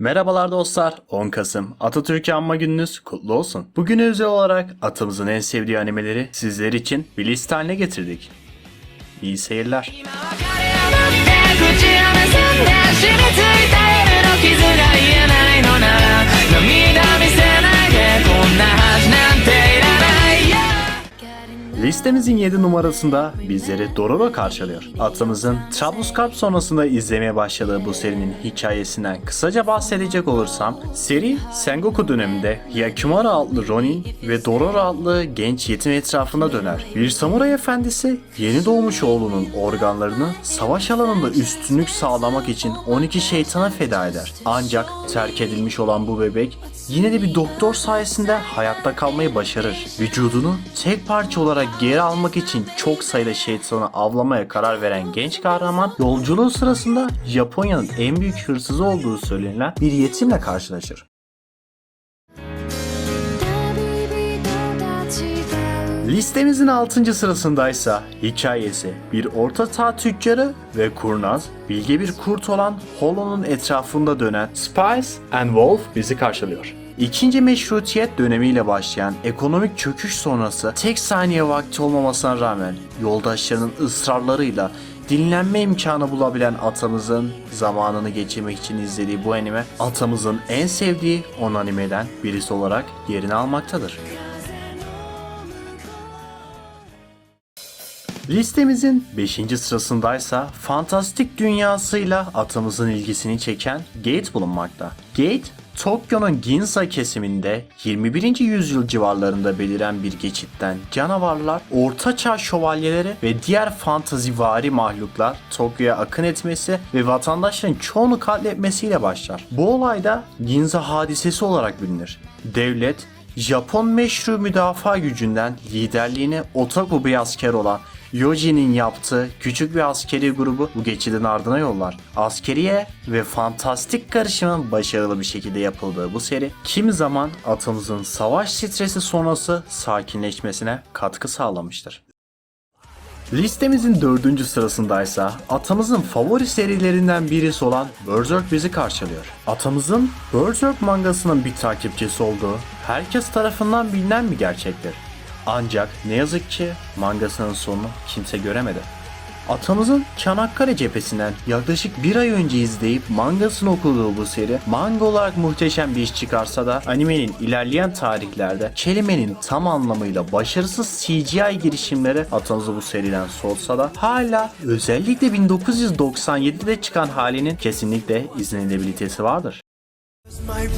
Merhabalar dostlar. 10 Kasım Atatürk'ü anma gününüz kutlu olsun. Bugüne özel olarak atımızın en sevdiği animeleri sizler için bir liste haline getirdik. İyi seyirler. Listemizin 7 numarasında bizleri Dororo karşılıyor. Atımızın Trablusgarp sonrasında izlemeye başladığı bu serinin hikayesinden kısaca bahsedecek olursam, seri Sengoku döneminde Hyakumara adlı Ronin ve Dororo adlı genç yetim etrafında döner. Bir samuray efendisi yeni doğmuş oğlunun organlarını savaş alanında üstünlük sağlamak için 12 şeytana feda eder. Ancak terk edilmiş olan bu bebek yine de bir doktor sayesinde hayatta kalmayı başarır. Vücudunu tek parça olarak geri almak için çok sayıda şeytanı avlamaya karar veren genç kahraman yolculuğu sırasında Japonya'nın en büyük hırsızı olduğu söylenilen bir yetimle karşılaşır. Listemizin 6. sırasındaysa hikayesi bir orta çağ tüccarı ve kurnaz, bilge bir kurt olan Hollow'un etrafında dönen Spice and Wolf bizi karşılıyor. İkinci meşrutiyet dönemiyle başlayan ekonomik çöküş sonrası tek saniye vakti olmamasına rağmen yoldaşlarının ısrarlarıyla dinlenme imkanı bulabilen atamızın zamanını geçirmek için izlediği bu anime atamızın en sevdiği 10 animeden birisi olarak yerini almaktadır. Listemizin 5. sırasındaysa fantastik dünyasıyla atamızın ilgisini çeken Gate bulunmakta. Gate, Tokyo'nun Ginza kesiminde 21. yüzyıl civarlarında beliren bir geçitten canavarlar, ortaçağ şövalyeleri ve diğer fantazivari mahluklar Tokyo'ya akın etmesi ve vatandaşların çoğunu katletmesiyle başlar. Bu olayda Ginza hadisesi olarak bilinir. Devlet, Japon meşru müdafaa gücünden liderliğini otaku bir asker olan Yoji'nin yaptığı küçük bir askeri grubu bu geçidin ardına yollar. Askeriye ve fantastik karışımın başarılı bir şekilde yapıldığı bu seri kimi zaman atımızın savaş stresi sonrası sakinleşmesine katkı sağlamıştır. Listemizin dördüncü sırasındaysa atamızın favori serilerinden birisi olan Berserk bizi karşılıyor. Atamızın Berserk mangasının bir takipçisi olduğu herkes tarafından bilinen bir gerçektir. Ancak ne yazık ki mangasının sonunu kimse göremedi. Atamızın Çanakkale cephesinden yaklaşık bir ay önce izleyip mangasını okuduğu bu seri manga olarak muhteşem bir iş çıkarsa da animenin ilerleyen tarihlerde kelimenin tam anlamıyla başarısız CGI girişimleri atamızı bu seriden soğutsa da hala özellikle 1997'de çıkan halinin kesinlikle izlenilebilitesi vardır. My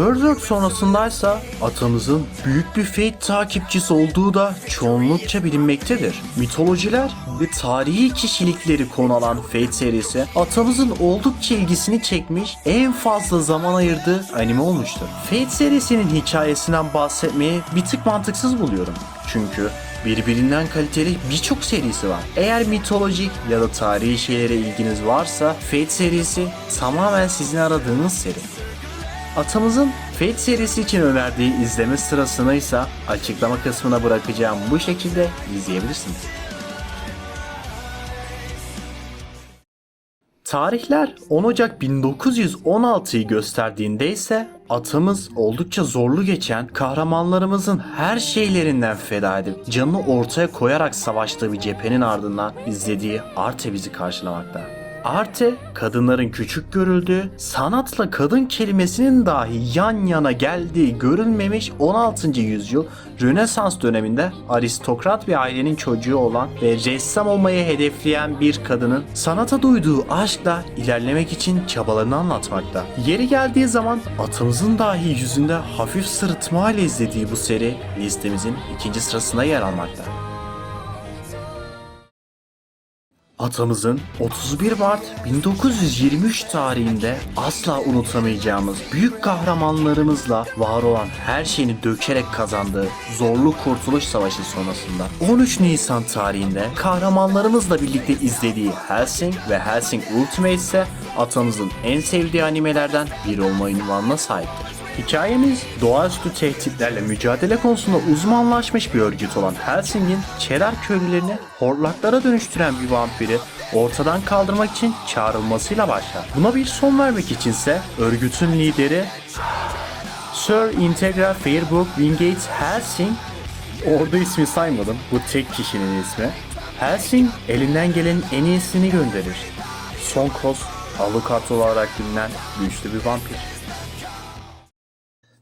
Berserk sonrasındaysa atamızın büyük bir Fate takipçisi olduğu da çoğunlukça bilinmektedir. Mitolojiler ve tarihi kişilikleri konu alan Fate serisi atamızın oldukça ilgisini çekmiş en fazla zaman ayırdığı anime olmuştur. Fate serisinin hikayesinden bahsetmeyi bir tık mantıksız buluyorum. Çünkü birbirinden kaliteli birçok serisi var. Eğer mitolojik ya da tarihi şeylere ilginiz varsa Fate serisi tamamen sizin aradığınız seri. Atamızın Fate serisi için önerdiği izleme sırasını ise açıklama kısmına bırakacağım bu şekilde izleyebilirsiniz. Tarihler 10 Ocak 1916'yı gösterdiğinde ise atımız oldukça zorlu geçen kahramanlarımızın her şeylerinden feda edip canını ortaya koyarak savaştığı bir cephenin ardından izlediği Arte bizi karşılamakta. Arte, kadınların küçük görüldüğü, sanatla kadın kelimesinin dahi yan yana geldiği görülmemiş 16. yüzyıl Rönesans döneminde aristokrat bir ailenin çocuğu olan ve ressam olmayı hedefleyen bir kadının sanata duyduğu aşkla ilerlemek için çabalarını anlatmakta. Yeri geldiği zaman atımızın dahi yüzünde hafif sırıtma ile izlediği bu seri listemizin ikinci sırasında yer almakta. Atamızın 31 Mart 1923 tarihinde asla unutamayacağımız büyük kahramanlarımızla var olan her şeyini dökerek kazandığı zorlu Kurtuluş Savaşı sonrasında 13 Nisan tarihinde kahramanlarımızla birlikte izlediği Helsing ve Helsing Ultimate ise atamızın en sevdiği animelerden biri olma ünvanına sahiptir. Hikayemiz doğaüstü tehditlerle mücadele konusunda uzmanlaşmış bir örgüt olan Helsing'in Çerer köylülerini hortlaklara dönüştüren bir vampiri ortadan kaldırmak için çağrılmasıyla başlar. Buna bir son vermek içinse örgütün lideri Sir Integra Fairbrook Wingate Helsing Ordu ismi saymadım. Bu tek kişinin ismi. Helsing elinden gelenin en iyisini gönderir. Son Koz, Alucard olarak bilinen güçlü bir vampir.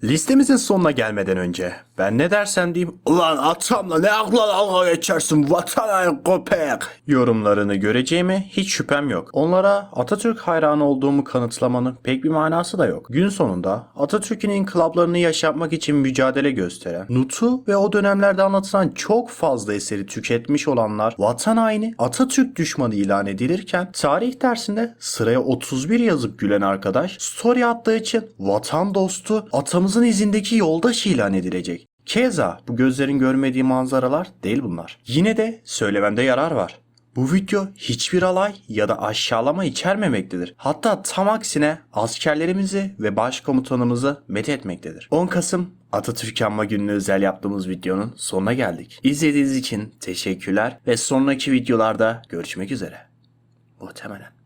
Listemizin sonuna gelmeden önce ben ne dersem diyeyim Ulan atamla ne akla dalga geçersin vatan hain köpek yorumlarını göreceğime hiç şüphem yok. Onlara Atatürk hayranı olduğumu kanıtlamanın pek bir manası da yok. Gün sonunda Atatürk'ün inkılaplarını yaşatmak için mücadele gösteren, Nut'u ve o dönemlerde anlatılan çok fazla eseri tüketmiş olanlar vatan haini Atatürk düşmanı ilan edilirken tarih dersinde sıraya 31 yazıp gülen arkadaş story attığı için vatan dostu atamızın izindeki yoldaş ilan edilecek. Keza bu gözlerin görmediği manzaralar değil bunlar. Yine de söylememde yarar var. Bu video hiçbir alay ya da aşağılama içermemektedir. Hatta tam aksine askerlerimizi ve başkomutanımızı met etmektedir. 10 Kasım Atatürk Anma Günü'ne özel yaptığımız videonun sonuna geldik. İzlediğiniz için teşekkürler ve sonraki videolarda görüşmek üzere. Muhtemelen.